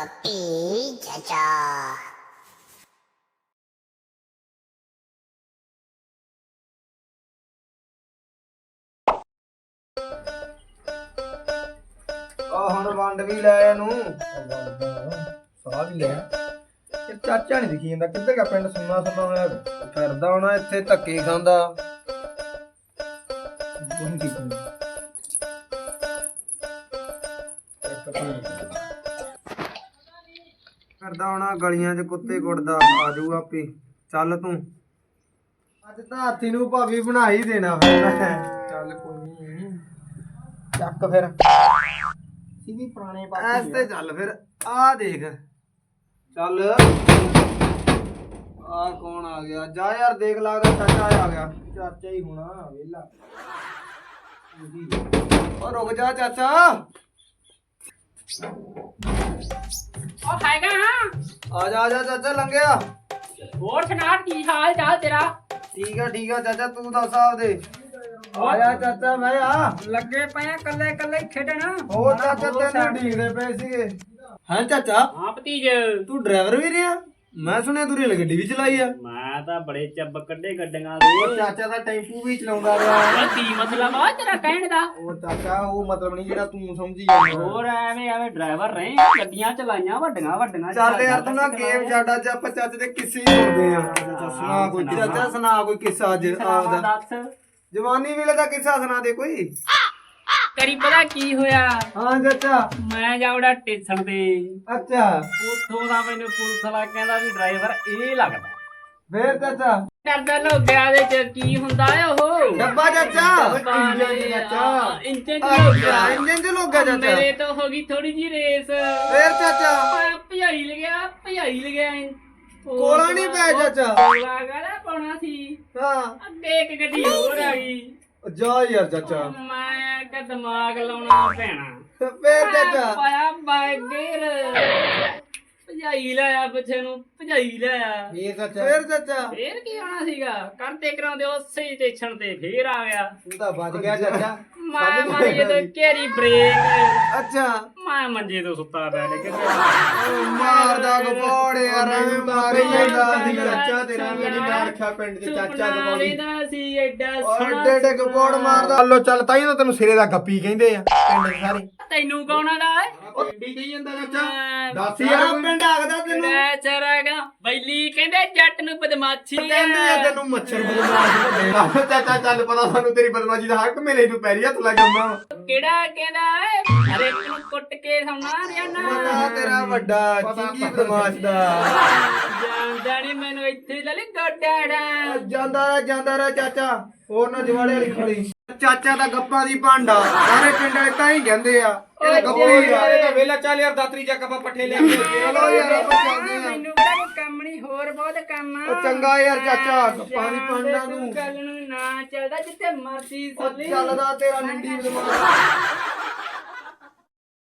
Papi ਆ ਹੁਣ ਵੰਡ ਵੀ ਲੈ ਇਹਨੂੰ। ਸਾਹ ਵੀ ਲਿਆ। ਇਹ ਚਾਚਾ ਨਹੀਂ ਦਿਖੀ ਜਾਂਦਾ। ਕਿੱਧਰ ਗਿਆ ਪਿੰਡ ਸੁੰਨਾ ਸੁੰਨਾ ਹੋਇਆ? ਫਿਰਦਾ ਹੋਣਾ ਇੱਥੇ ਧੱਕੇ ਖਾਂਦਾ। ਤੂੰ ਕੀ ਕਰਦਾ ਕਰਦਾ ਹੋਣਾ ਗਲੀਆਂ 'ਚ ਕੁੱਤੇ ਕੁੱਟਦਾ ਆ ਜਾਊ ਆਪੇ। ਚੱਲ ਤੂੰ। ਅੱਜ ਤਾਂ ਹਾਥੀ ਨੂੰ ਭਾਵੇਂ ਬਣਾ ਹੀ ਦੇਣਾ ਫਿਰ। ਚੱਲ ਕੋਈ ਨਹੀਂ ਚੱਕ ਫਿਰ। ਸੀ ਵੀ ਪੁਰਾਣੇ ਐਸ ਤੇ ਚੱਲ ਫਿਰ। ਆ ਦੇਖ। ਚੱਲ। ਆ ਕੌਣ ਆ ਗਿਆ? ਜਾ ਯਾਰ ਦੇਖ ਲਾਗਾ ਚਾਚਾ ਆ ਗਿਆ। ਚਾਚਾ ਹੀ ਹੋਣਾ ਵੇਲਾ। ਉਹ ਰੁਕ ਜਾ ਚਾਚਾ। ਉਹ ਹੈਗਾ ਆ ਜਾ ਆ ਜਾ ਚਾਚਾ ਲੰਘਿਆ। ਹੋਰ ਸੁਣਾ ਕੀ ਹਾਲ ਚਾਲ ਤੇਰਾ? ਠੀਕ ਆ ਠੀਕ ਆ ਚਾਚਾ ਤੂੰ ਦੱਸ ਆਪਦੇ। ਆ ਜਾ ਚਾਚਾ ਮੈਂ ਆ। ਲੱਗੇ ਪਏ ਕੱਲੇ ਕੱਲੇ ਖੇਡਣ। ਹੋਰ ਚਾਚਾ ਤੈਨੂੰ ਢੀਕਦੇ ਪਏ ਸੀਗੇ। ਹਾਂ ਚਾਚਾ। ਹਾਂ ਭਤੀਜ। ਤੂੰ ਡਰਾਈਵਰ ਵੀ ਰਿਹਾ? ਮੈਂ ਸੁਣਿਆ ਤੂੰ ਰੇਲ ਗੱਡੀ ਵੀ ਚਲਾਈ ਆ। ਮੈਂ ਤਾਂ ਬੜੇ ਚੱਬ ਕੱਢੇ ਗੱਡੀਆਂ ਉਹ ਦੇ ਚਾਚਾ ਦਾ ਟੈਂਪੂ ਵੀ ਚਲਾਉਂਦਾ ਰਿਹਾ। ਕੀ ਮਤਲਬ ਆ ਤੇਰਾ ਕਹਿਣ ਦਾ? ਉਹ ਚਾਚਾ ਉਹ ਮਤਲਬ ਨਹੀਂ ਜਿਹੜਾ ਤੂੰ ਸਮਝੀ ਜਾਂਦਾ। ਹੋਰ ਐਵੇਂ ਐਵੇਂ ਡਰਾਈਵਰ ਰਹੇ ਗੱਡੀਆਂ ਚਲਾਈਆਂ ਵੱਡੀਆਂ ਵੱਡੀਆਂ ਚੱਲ ਯਾਰ ਤੂੰ ਨਾ ਗੇਮ ਛੱਡ ਅੱਜ ਆਪਾਂ ਚਾਚੇ ਦੇ ਕਿੱਸੇ ਹੀ ਸੁਣਦੇ ਆ। ਚਾਚਾ ਸੁਣਾ ਕੋਈ ਚਾਚਾ ਸੁਣਾ ਕੋਈ ਕਿੱਸਾ ਅੱਜ ਆਪਦਾ। ਦੱਸ। ਜਵਾਨੀ ਵੇਲੇ ਦਾ ਕਿੱਸਾ ਸੁਣਾ ਦੇ ਕੋਈ। ਕਰੀ ਪਤਾ ਕੀ ਹੋਇਆ? ਹਾਂ ਚਾਚਾ। ਮੈਂ ਜਾਉੜਾ ਸਟੇਸ਼ਨ ਤੇ। ਅੱਛਾ। ਉੱਥੋਂ ਦਾ ਮੈਨੂੰ ਪੁਲਿਸ ਵਾਲਾ ਕਹਿੰਦਾ ਵੀ ਡਰਾਈਵਰ ਇਹ ਲੱਗਦਾ। ਫੇਰ ਚਾਚਾ? ਡਰਦਾ ਲੋਗਿਆ ਦੇ ਚ ਕੀ ਹੁੰਦਾ ਉਹ? ਡੱਬਾ ਚਾਚਾ। ਇੰਜਨ ਚਾਚਾ। ਇੰਜਨ ਇੰਜਨ ਚ ਲੋਗਾ ਚਾਚਾ। ਮੇਰੇ ਤੋਂ ਹੋ ਗਈ ਥੋੜੀ ਜੀ ਰੇਸ। ਫੇਰ ਚਾਚਾ? ਭਜਾਈ ਲਗਿਆ ਭਜਾਈ ਲਗਿਆ ਕੋਲਾ ਨਹੀਂ ਪੈ ਚਾਚਾ? ਕੋਲਾ ਪਾਉਣਾ ਸੀ? ਹਾਂ। ਅੱਗੇ ਇੱਕ ਗੱਡੀ ਹੋਰ ਆ ਗਈ। ਜਾ ਯਾਰ ਚਾਚਾ। ਮੈਂ ਕਿ ਦਿਮਾਗ ਲਾਉਣਾ ਪੈਣਾ। ਫੇਰ ਚਾਚਾ ਪਾਇਆ ਬਾਗੇਰ ਭਜਾਈ ਲਾਇਆ ਪਿੱਛੇ ਨੂੰ ਭਜਾਈ ਲਾਇਆ ਫੇਰ ਚਾਚਾ ਫੇਰ ਚਾਚਾ ਫੇਰ ਕੀ ਆਣਾ ਸੀਗਾ? ਕਰਤੇ ਕਰਾਉਂਦੇ ਉਸੇ ਹੀ ਸਟੇਸ਼ਨ ਤੇ ਫੇਰ ਆ ਗਿਆ। ਤੂੰ ਤਾਂ ਬਚ ਗਿਆ ਚਾਚਾ। ਮੈਂ ਮਾਰੀ ਜਦੋਂ ਘੇਰੀ ਬ੍ਰੇਕ ਅੱਛਾ। ਮੈਂ ਮੰਜੇ ਤੋਂ ਸੁੱਤਾ ਪਿਆ ਲੇਕਿਨ ਮਾਰਦਾ ਗਪੋੜ ਯਾਰ ਐਵੇਂ ਮਾਰੀ ਜਾਂਦਾ ਸੀ ਚਾਚਾ ਤੇਰਾ ਸੁਪਨਾ ਵੀ ਨਹੀਂ ਨਾਂ ਰੱਖਿਆ ਪਿੰਡ 'ਚ ਚਾਚਾ ਗਪੋੜੀ ਲੈਂਦਾ ਸੀ ਐਡਾ ਸੋਹਣਾ ਓਡੇ ਡੇ ਗਪੋੜ ਮਾਰਦਾ। ਹਲੋ ਚੱਲ ਤਾਈ ਤਾਂ ਤੈਨੂੰ ਸਿਰੇ ਦਾ ਗੱਪੀ ਕਹਿੰਦੇ ਆ ਪਿੰਡ ਦੇ ਸਾਰੇ। ਤੈਨੂੰ ਕੌਣ ਆਦਾ ਉਹ ਏਡੀ ਕਹੀ ਜਾਂਦਾ ਮੈਂ- ਦੱਸ ਯਾਰ ਪਿੰਡ ਆਖਦਾ ਤੈਨੂੰ। ਮੈਂ ਚਰਾਗਾ। ਬੈਲੀ ਕਹਿੰਦੇ ਜੱਟ ਨੂੰ ਬਦਮਾਸ਼ੀ ਕਹਿੰਦੇ ਆ ਤੈਨੂੰ ਮੱਛਰ ਬਦਮਾਸ਼ ਵੱਡੇ ਚਾਚਾ ਚੱਲ ਪਤਾ ਸਾਨੂੰ ਤੇਰੀ ਬਦਮਾਸ਼ੀ ਦਾ ਹੱਕ ਮਿਲੇ ਤੂੰ ਪੈਰੀ ਹੱਥ ਲਾ ਜਾਂਦਾ ਕਿਹੜਾ ਕਹਿੰਦਾ ਏ? ਅਰੇ ਤੈਨੂੰ ਕੁੱਟ ਕੇ ਸੌਣਾ ਰਿਆਨਾ। ਪਤਾ ਤੇਰਾ ਵੱਡਾ ਚਿੰਗੀ ਬਦਮਾਸ਼ ਦਾ। ਜਾਣਦਾ ਨੀ ਮੈਨੂੰ ਇੱਥੇ ਲੈ ਲੈ ਗੋਡਾੜਾ। ਜਾਂਦਾ ਰਹਿ ਜਾਂਦਾ ਰਹਿ ਚਾਚਾ। ਹੋਰ ਨਾ ਜਵਾੜੇ ਵਾਲੀ ਖੜੀ ਚਾਚਾ ਦਾ ਗੱਪਾਂ ਦੀ ਭਾਂਡਾ। ਸਾਰੇ ਪਿੰਡ ਵਾਲੇ ਤਾਂ ਹੀ ਕਹਿੰਦੇ ਆ। ਇਹ ਗੱਪੀ ਆ। ਵੇਲਾ ਚੱਲ ਯਾਰ ਦਾਤਰੀ ਜਾ ਕੇ ਪੱਠੇ ਲੈ ਕੇ ਚਲੋ ਯਾਰ ਆਪਾਂ ਚੱਲਦੇ ਆ। ਮੈਨੂੰ ਕੰਮ ਨਹੀਂ ਹੋਰ ਬਹੁਤ ਕੰਮ ਆ। ਉਹ ਚੰਗਾ ਯਾਰ ਚਾਚਾ, ਦੀ ਭਾਂਡਾ ਤੂੰ। ਨੂੰ। ਗੱਲ ਨੂੰ ਨਾ ਚੱਲਦਾ ਜਿੱਥੇ ਮਰਜ਼ੀ ਉਹ ਚੱਲੇ। ਚੱਲਦਾ ਤੇਰਾ ਨਿੰਡੀ ਬਦਮਾਸ਼